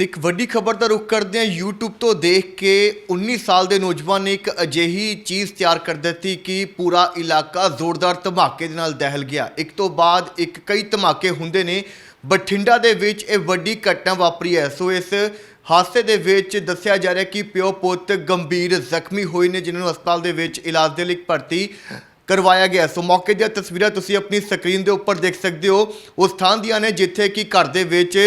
ਤੇ ਇੱਕ ਵੱਡੀ ਖਬਰ ਦਾ ਰੁਖ ਕਰਦੇ ਹਾਂ। YouTube ਤੋਂ ਦੇਖ ਕੇ 19 ਸਾਲ ਦੇ ਨੌਜਵਾਨ ਨੇ ਇੱਕ ਅਜਿਹੀ ਚੀਜ਼ ਤਿਆਰ ਕਰ ਦਿੱਤੀ ਕਿ ਪੂਰਾ ਇਲਾਕਾ ਜ਼ੋਰਦਾਰ ਧਮਾਕੇ ਦੇ ਨਾਲ ਦਹਿਲ ਗਿਆ। ਇੱਕ ਤੋਂ ਬਾਅਦ ਇੱਕ ਕਈ ਧਮਾਕੇ ਹੁੰਦੇ ਨੇ। ਬਠਿੰਡਾ ਦੇ ਵਿੱਚ ਇਹ ਵੱਡੀ ਘਟਨਾ ਵਾਪਰੀ ਹੈ। ਸੋ ਇਸ ਹਾਦਸੇ ਦੇ ਵਿੱਚ ਦੱਸਿਆ ਜਾ ਰਿਹਾ ਕਿ ਪਿਓ ਪੁੱਤ ਗੰਭੀਰ ਜ਼ਖਮੀ ਹੋਏ ਨੇ, ਜਿਨ੍ਹਾਂ ਨੂੰ ਹਸਪਤਾਲ ਦੇ ਵਿੱਚ ਇਲਾਜ ਦੇ ਲਈ ਭਰਤੀ ਕਰਵਾਇਆ ਗਿਆ। ਸੋ ਮੌਕੇ ਦੀਆਂ ਤਸਵੀਰਾਂ ਤੁਸੀਂ ਆਪਣੀ ਸਕਰੀਨ ਦੇ ਉੱਪਰ ਦੇਖ ਸਕਦੇ ਹੋ। ਉਸ ਥਾਂ ਦੀਆਂ ਨੇ, ਜਿੱਥੇ ਕਿ ਘਰ ਦੇ ਵਿੱਚ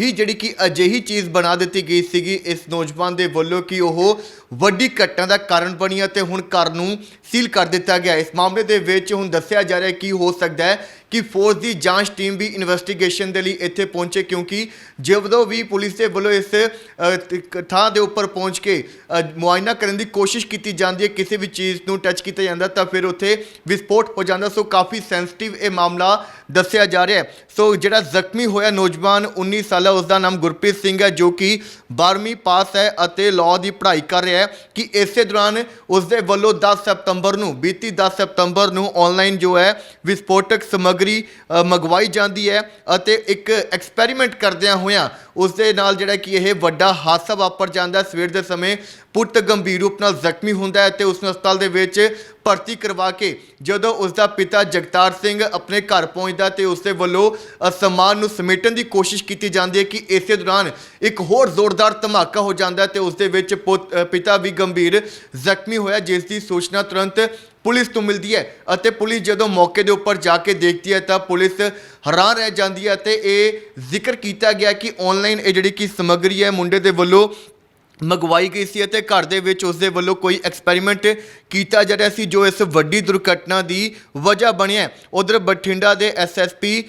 ਹੀ ਜਿਹੜੀ ਕਿ ਅਜਿਹੀ ਚੀਜ਼ ਬਣਾ ਦਿੱਤੀ ਗਈ ਸੀਗੀ ਇਸ ਨੌਜਵਾਨ ਦੇ ਵੱਲੋਂ ਕਿ ਉਹ ਵੱਡੀ ਘਟਨਾ ਦਾ ਕਾਰਨ ਬਣੀ ਅਤੇ ਹੁਣ ਘਰ ਨੂੰ ਸੀਲ ਕਰ ਦਿੱਤਾ ਗਿਆ। ਇਸ ਮਾਮਲੇ ਦੇ ਵਿੱਚ ਹੁਣ ਦੱਸਿਆ ਜਾ ਰਿਹਾ ਹੈ ਕਿ ਹੋ ਸਕਦਾ ਹੈ ਕਿ ਫੌਜ ਦੀ ਜਾਂਚ ਟੀਮ ਵੀ ਇਨਵੈਸਟੀਗੇਸ਼ਨ ਦੇ ਲਈ ਇੱਥੇ ਪਹੁੰਚੇ ਕਿਉਂਕਿ ਜਦੋਂ ਵੀ ਪੁਲਿਸ ਦੇ ਵੱਲੋਂ ਇਸ ਥਾਂ ਦੇ ਉੱਪਰ ਪਹੁੰਚ ਕੇ ਮੁਆਇਨਾ ਕਰਨ ਦੀ ਕੋਸ਼ਿਸ਼ ਕੀਤੀ ਜਾਂਦੀ ਹੈ, ਕਿਸੇ ਵੀ ਚੀਜ਼ ਨੂੰ ਟੱਚ ਕੀਤਾ ਜਾਂਦਾ ਤਾਂ ਫਿਰ ਉੱਥੇ ਵਿਸਫੋਟ ਹੋ ਜਾਂਦਾ। ਸੋ ਕਾਫੀ ਸੈਂਸਿਟਿਵ ਇਹ ਮਾਮਲਾ ਦੱਸਿਆ ਜਾ ਰਿਹਾ ਸੋ ਜਿਹੜਾ ਜ਼ਖਮੀ ਹੋਇਆ ਨੌਜਵਾਨ 19 ਸਾਲਾ ਉਸ ਦਾ ਨਾਮ ਗੁਰਪ੍ਰੀਤ ਸਿੰਘ ਹੈ, ਜੋ ਕਿ 12ਵੀਂ ਪਾਸ ਹੈ ਅਤੇ ਲਾਅ ਦੀ ਪੜ੍ਹਾਈ ਕਰ ਰਿਹਾ ਹੈ, ਕਿ ਇਸੇ ਦੌਰਾਨ ਉਸ ਦੇ ਵੱਲੋਂ 10 ਸਤੰਬਰ ਨੂੰ, ਬੀਤੀ 10 ਸਤੰਬਰ ਨੂੰ ਆਨਲਾਈਨ ਜੋ ਹੈ, ਵਿਸਫੋਟਕ ਸਮੱਗਰੀ ਮੰਗਵਾਈ ਜਾਂਦੀ ਹੈ ਅਤੇ ਇੱਕ ਐਕਸਪੈਰੀਮੈਂਟ ਕਰਦਿਆਂ ਹੋਇਆਂ ਉਸ ਦੇ ਨਾਲ ਜਿਹੜਾ ਕਿ ਇਹ ਵੱਡਾ ਹਾਦਸਾ ਵਾਪਰ ਜਾਂਦਾ ਸਵੇਰ ਦੇ ਸਮੇਂ ਪੁੱਤ ਗੰਭੀਰ ਰੂਪ ਨਾਲ ਜ਼ਖਮੀ ਹੁੰਦਾ ਹੈ ਤੇ ਉਸ ਨੂੰ ਹਸਪਤਾਲ ਦੇ ਵਿੱਚ ਭਰਤੀ ਕਰਵਾ ਕੇ ਜਦੋਂ ਉਸ ਦਾ ਪਿਤਾ ਜਗਤਾਰ ਸਿੰਘ ਆਪਣੇ ਘਰ ਪਹੁੰਚਦਾ ਤੇ ਉਸ ਦੇ ਵੱਲੋਂ ਸਮਾਨ ਨੂੰ ਸਮੇਟਣ ਦੀ ਕੋਸ਼ਿਸ਼ ਕੀਤੀ ਜਾਂਦੀ ਹੈ ਕਿ ਇਸੇ ਦੌਰਾਨ ਇੱਕ ਹੋਰ ਜ਼ੋਰਦਾਰ ਧਮਾਕਾ ਹੋ ਜਾਂਦਾ ਹੈ ਤੇ ਉਸ ਦੇ ਵਿੱਚ ਪੁੱਤ- ਪਿਤਾ ਵੀ ਗੰਭੀਰ ਜ਼ਖਮੀ ਹੋਇਆ, ਜਿਸ ਦੀ ਸੂਚਨਾ ਤੁਰੰਤ ਪੁਲਿਸ ਤੋਂ ਮਿਲਦੀ ਹੈ ਅਤੇ ਪੁਲਿਸ ਜਦੋਂ ਮੌਕੇ ਦੇ ਉੱਪਰ ਜਾ ਕੇ ਦੇਖਦੀ ਹੈ ਤਾਂ ਪੁਲਿਸ ਹੈਰਾਨ ਰਹਿ ਜਾਂਦੀ ਹੈ ਤੇ ਇਹ ਜ਼ਿਕਰ ਕੀਤਾ ਗਿਆ ਕਿ ਆਨਲਾਈਨ ਇਹ ਜਿਹੜੀ ਕਿ ਸਮੱਗਰੀ ਹੈ, ਮੁੰਡੇ ਦੇ ਵੱਲੋਂ ਮੰਗਵਾਈ ਗਈ ਸੀ ਅਤੇ ਘਰ ਦੇ ਵਿੱਚ ਉਸ ਦੇ ਵੱਲੋਂ ਕੋਈ ਐਕਸਪੈਰੀਮੈਂਟ ਕੀਤਾ ਜਾ ਰਿਹਾ ਸੀ, ਜੋ ਇਸ ਵੱਡੀ ਦੁਰਘਟਨਾ ਦੀ ਵਜ੍ਹਾ ਬਣਿਆ ਉਧਰ ਬਠਿੰਡਾ ਦੇ ਐਸਐਸਪੀ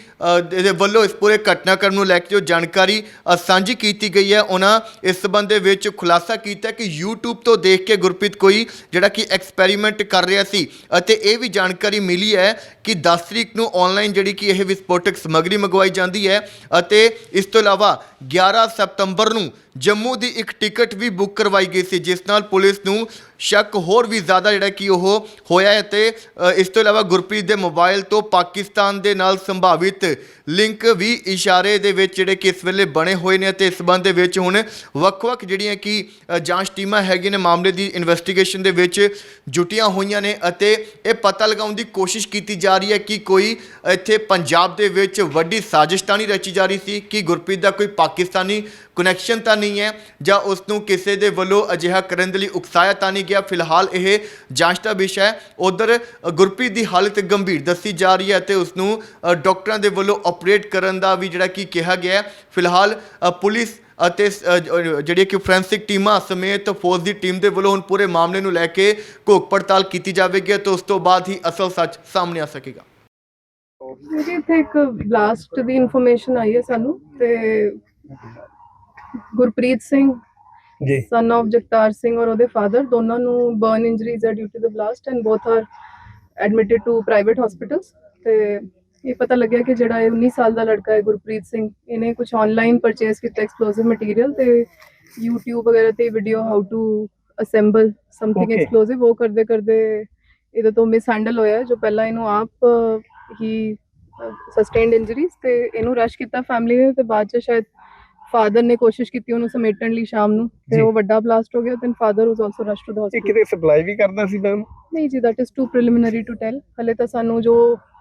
ਦੇ ਵੱਲੋਂ ਇਸ ਪੂਰੇ ਘਟਨਾਕ੍ਰਮ ਨੂੰ ਲੈ ਕੇ ਜੋ ਜਾਣਕਾਰੀ ਸਾਂਝੀ ਕੀਤੀ ਗਈ ਹੈ, ਉਹਨਾਂ ਇਸ ਸਬੰਧ ਦੇ ਵਿੱਚ ਖੁਲਾਸਾ ਕੀਤਾ ਕਿ YouTube ਤੋਂ ਦੇਖ ਕੇ ਗੁਰਪ੍ਰੀਤ ਕੋਈ ਜਿਹੜਾ ਕਿ ਐਕਸਪੈਰੀਮੈਂਟ ਕਰ ਰਿਹਾ ਸੀ ਅਤੇ ਇਹ ਵੀ ਜਾਣਕਾਰੀ ਮਿਲੀ ਹੈ ਕਿ 10 ਤਰੀਕ ਨੂੰ ਆਨਲਾਈਨ ਜਿਹੜੀ ਕਿ ਇਹ ਵਿਸਫੋਟਕ ਸਮੱਗਰੀ ਮੰਗਵਾਈ ਜਾਂਦੀ ਹੈ ਅਤੇ ਇਸ ਤੋਂ ਇਲਾਵਾ 11 ਸਤੰਬਰ ਨੂੰ ਜੰਮੂ ਦੀ ਇੱਕ ਟਿਕਟ ਵੀ ਬੁੱਕ ਕਰਵਾਈ ਗਈ ਸੀ ਜਿਸ ਨਾਲ ਪੁਲਿਸ ਨੂੰ ਸ਼ੱਕ ਹੋਰ ਵੀ ਜ਼ਿਆਦਾ ਜਿਹੜਾ ਕਿ ਉਹ ਹੋਇਆ ਹੈ ਤੇ ਇਸ ਤੋਂ ਇਲਾਵਾ ਗੁਰਪ੍ਰੀਤ ਦੇ ਮੋਬਾਈਲ ਤੋਂ ਪਾਕਿਸਤਾਨ ਦੇ ਨਾਲ ਸੰਭਾਵਿਤ ਲਿੰਕ ਵੀ ਇਸ਼ਾਰੇ ਦੇ ਵਿੱਚ ਜਿਹੜੇ ਕਿ ਇਸ ਵੇਲੇ ਬਣੇ ਹੋਏ ਨੇ ਤੇ ਇਸ ਸੰਬੰਧ ਦੇ ਵਿੱਚ ਹੁਣ ਵੱਖ-ਵੱਖ ਜਿਹੜੀਆਂ ਕਿ ਜਾਂਚ ਟੀਮਾਂ ਹੈਗੀਆਂ ਨੇ, ਮਾਮਲੇ ਦੀ ਇਨਵੈਸਟੀਗੇਸ਼ਨ ਦੇ ਵਿੱਚ ਜੁਟੀਆਂ ਹੋਈਆਂ ਨੇ ਅਤੇ ਇਹ ਪਤਾ ਲਗਾਉਣ ਦੀ ਕੋਸ਼ਿਸ਼ ਕੀਤੀ ਜਾ ਰਹੀ ਹੈ ਕਿ ਕੋਈ ਇੱਥੇ ਪੰਜਾਬ ਦੇ ਵਿੱਚ ਵੱਡੀ ਸਾਜ਼ਿਸ਼ ਤਾਂ ਨਹੀਂ ਰਚੀ ਜਾ ਰਹੀ ਸੀ ਕਿ ਗੁਰਪ੍ਰੀਤ ਦਾ ਕੋਈ ਪਾਕਿਸਤਾਨੀ ਕਨੈਕਸ਼ਨ ਤਾਂ ਨਹੀਂ ਹੈ ਜਾਂ ਉਸ ਨੂੰ ਕਿਸੇ ਦੇ ਵੱਲੋਂ ਅਜਿਹਾ ਕਰਨ ਦੇ ਲਈ ਉਕਸਾਇਆ ਤਾਂ ਨਹੀਂ ਗਿਆ ਫਿਲਹਾਲ ਇਹ ਜਾਂਚ ਦਾ ਵਿਸ਼ਾ ਹੈ। ਉਧਰ ਗੁਰਪ੍ਰੀਤ ਦੀ ਹਾਲਤ ਗੰਭੀਰ ਦੱਸੀ ਜਾ ਰਹੀ ਹੈ ਤੇ ਉਸ ਨੂੰ ਡਾਕਟਰਾਂ ਦੇ ਵੱਲੋਂ ਆਪਰੇਟ ਕਰਨ ਦਾ ਵੀ ਜਿਹੜਾ ਕੀ ਕਿਹਾ ਗਿਆ ਹੈ। ਫਿਲਹਾਲ ਪੁਲਿਸ ਅਤੇ ਜਿਹੜੀ ਕਿ ਫੋਰੈਂਸਿਕ ਟੀਮਾਂ ਸਮੇਤ ਫੌਜ ਦੀ ਟੀਮ ਦੇ ਵੱਲੋਂ ਹੁਣ ਪੂਰੇ ਮਾਮਲੇ ਨੂੰ ਲੈ ਕੇ ਘੋਖ ਪੜਤਾਲ ਕੀਤੀ ਜਾਵੇਗੀ ਤੇ ਉਸ ਤੋਂ ਬਾਅਦ ਹੀ ਅਸਲ ਸੱਚ ਸਾਹਮਣੇ ਆ ਸਕੇਗਾ। ਜੀ ਇੱਥੇ ਇੱਕ ਬਲਾਸਟ ਦੀ ਇਨਫੋਰਮੇਸ਼ਨ ਆਈ ਹੈ ਸਾਨੂੰ ਤੇ ਗੁਰਪ੍ਰੀਤ ਸਿੰਘ ਜੀ ਸਨ of ਜਗਤਾਰ ਸਿੰਘ ਔਰ ਉਹਦੇ ਫਾਦਰ ਦੋਨਾਂ ਨੂੰ ਬਰਨ ਇੰਜਰੀਜ਼ ਹੈ due to the blast and both are admitted to private hospitals ਤੇ ਇਹ ਪਤਾ ਲੱਗਿਆ ਕਿ ਜਿਹੜਾ ਇਹ 19 ਸਾਲ ਦਾ ਲੜਕਾ ਹੈ ਗੁਰਪ੍ਰੀਤ ਸਿੰਘ ਇਹਨੇ ਕੁਝ ਆਨਲਾਈਨ ਪਰਚੇਸ ਕੀਤਾ ਐਕਸਪਲੋਸਿਵ ਮਟੀਰੀਅਲ ਤੇ YouTube ਵਗੈਰਾ ਤੇ video how to assemble something. Explosive ਉਹ ਕਰਦੇ ਕਰਦੇ ਇਹਦੇ ਤੋਂ ਮਿਸ ਹੈਂਡਲ ਹੋਇਆ ਜੋ ਪਹਿਲਾਂ ਇਹਨੂੰ ਆਪ ਹੀ ਸਸਟੇਨਡ ਇੰਜਰੀਜ਼ ਤੇ ਇਹਨੂੰ ਰਸ਼ ਕੀਤਾ ਫੈਮਿਲੀ ਨੇ ਤੇ ਬਾਅਦ ਚ ਸ਼ਾਇਦ ਫਾਦਰ ਨੇ ਕੋਸ਼ਿਸ਼ ਕੀਤੀ ਉਹਨੂੰ ਸਮੇਟਣ ਲਈ ਸ਼ਾਮ ਨੂੰ ਤੇ। ਉਹ ਵੱਡਾ ਬਲਾਸਟ ਹੋ ਗਿਆ ਤੇ father was also rush to the ਇਹ ਹਸਪੀਟਲ ਕਿਤੇ ਸਪਲਾਈ ਵੀ ਕਰਦਾ ਸੀ ਮੈਮ ਨਹੀਂ ਜੀ that is too preliminary to tell ਹਲੇ ਤਾਂ ਸਾਨੂੰ ਜੋ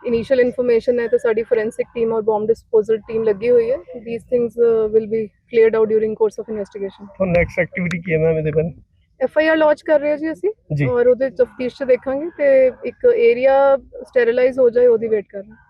ਇਨੀਸ਼ੀਅਲ ਇਨਫੋਰਮੇਸ਼ਨ ਹੈ ਤੇ ਸਾਡੀ ਫੋਰੈਂਸਿਕ ਟੀਮ ਔਰ ਬੰਬ ਡਿਸਪੋਜ਼ਲ ਟੀਮ ਲੱਗੀ ਹੋਈ ਹੈ these things will be cleared out during course of investigation ਹੁਣ ਨੈਕਸਟ ਐਕਟੀਵਿਟੀ ਕੀ ਹੈ ਮੈਮ ਇਹਦੇ ਬਾਰੇ? ਐਫ ਆਈ ਆਰ ਲਾਂਚ ਕਰ ਰਹੇ ਹਾਂ ਜੀ ਅਸੀਂ ਜੀ। ਔਰ ਉਹਦੇ ਤਫਤੀਸ਼ ਚ ਦੇਖਾਂਗੇ ਤੇ ਇੱਕ ਏਰੀਆ ਸਟੈਰੀਲਾਈਜ਼ ਹੋ ਜਾਏ ਉਹਦੀ ਵੇਟ ਕਰ ਰਹੇ ਹਾਂ।